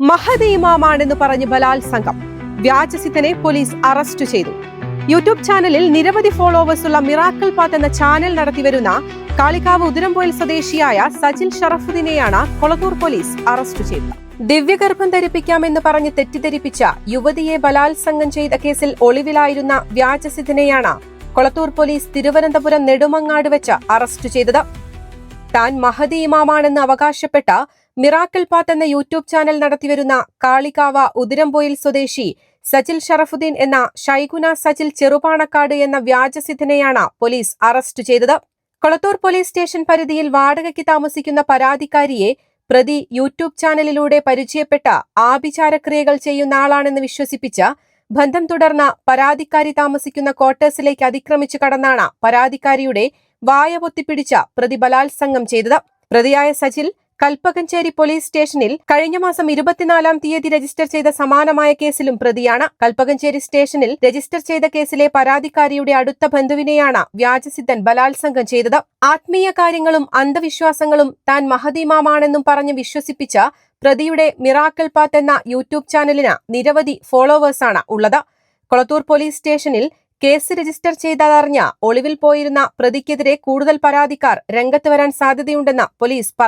മഹദി പറഞ്ഞ് ബലാത്സംഗം. വ്യാജസിദ്ധനെ പോലീസ് അറസ്റ്റ് ചെയ്തു. യൂട്യൂബ് ചാനലിൽ നിരവധി ഫോളോവേഴ്സ് ഉള്ള മിറാക്കിൾ പാത്ത് എന്ന ചാനൽ നടത്തിവരുന്ന കാളിക്കാവ് ഉതിരംപോയിൽ സ്വദേശിയായ സജിൽ ഷറഫുദ്ദീനെയാണ് കൊളത്തൂർ പോലീസ് അറസ്റ്റ് ചെയ്തത്. ദിവ്യഗർഭം ധരിപ്പിക്കാമെന്ന് പറഞ്ഞ് തെറ്റിദ്ധരിപ്പിച്ച യുവതിയെ ബലാത്സംഗം ചെയ്ത കേസിൽ ഒളിവിലായിരുന്ന വ്യാജസിദ്ധനെയാണ് കൊളത്തൂർ പോലീസ് തിരുവനന്തപുരം നെടുമങ്ങാട് വെച്ച് അറസ്റ്റ് ചെയ്തത്. താൻ മഹദി ഇമാമാണെന്ന് അവകാശപ്പെട്ട മിറാക്കിൾ പാത്ത് എന്ന യൂട്യൂബ് ചാനൽ നടത്തിവരുന്ന കാളികാവ ഉദിരംപോയിൽ സ്വദേശി സജിൽ ഷറഫുദ്ദീൻ എന്ന ഷൈഗുന സജിൽ ചെറുപാണക്കാട് എന്ന വ്യാജസിദ്ധനെയാണ് പോലീസ് അറസ്റ്റ് ചെയ്തത്. കൊളത്തൂർ പോലീസ് സ്റ്റേഷൻ പരിധിയിൽ വാടകയ്ക്ക് താമസിക്കുന്ന പരാതിക്കാരിയെ പ്രതി യൂട്യൂബ് ചാനലിലൂടെ പരിചയപ്പെട്ട ആഭിചാരക്രിയകൾ ചെയ്യുന്ന ആളാണെന്ന് വിശ്വസിപ്പിച്ച ബന്ധം തുടർന്ന പരാതിക്കാരി താമസിക്കുന്ന ക്വാർട്ടേഴ്സിലേക്ക് അതിക്രമിച്ചു കടന്നാണ് പരാതിക്കാരിയുടെ വായ പൊത്തിപ്പിടിച്ച പ്രതി ബലാത്സംഗം ചെയ്തത്. പ്രതിയായ സജിൽ കൽപ്പകഞ്ചേരി പോലീസ് സ്റ്റേഷനിൽ കഴിഞ്ഞ മാസം ഇരുപത്തിനാലാം തീയതി രജിസ്റ്റർ ചെയ്ത സമാനമായ കേസിലും പ്രതിയാണ്. കൽപ്പകഞ്ചേരി സ്റ്റേഷനിൽ രജിസ്റ്റർ ചെയ്ത കേസിലെ പരാതിക്കാരിയുടെ അടുത്ത ബന്ധുവിനെയാണ് വ്യാജസിദ്ധൻ ബലാത്സംഗം ചെയ്തത്. ആത്മീയ കാര്യങ്ങളും അന്ധവിശ്വാസങ്ങളും താൻ മഹദീമാമാണെന്നും പറഞ്ഞ് വിശ്വസിപ്പിച്ച പ്രതിയുടെ മിറാക്കിൾ പാത്ത് എന്ന യൂട്യൂബ് ചാനലിന് നിരവധി ഫോളോവേഴ്സാണ് ഉള്ളത്. കൊളത്തൂർ പോലീസ് സ്റ്റേഷനിൽ കേസ് രജിസ്റ്റർ ചെയ്തതറിഞ്ഞ ഒളിവിൽ പോയിരുന്ന പ്രതിക്കെതിരെ കൂടുതൽ പരാതിക്കാർ രംഗത്ത് വരാൻ സാധ്യതയുണ്ടെന്ന് പോലീസ് പറഞ്ഞു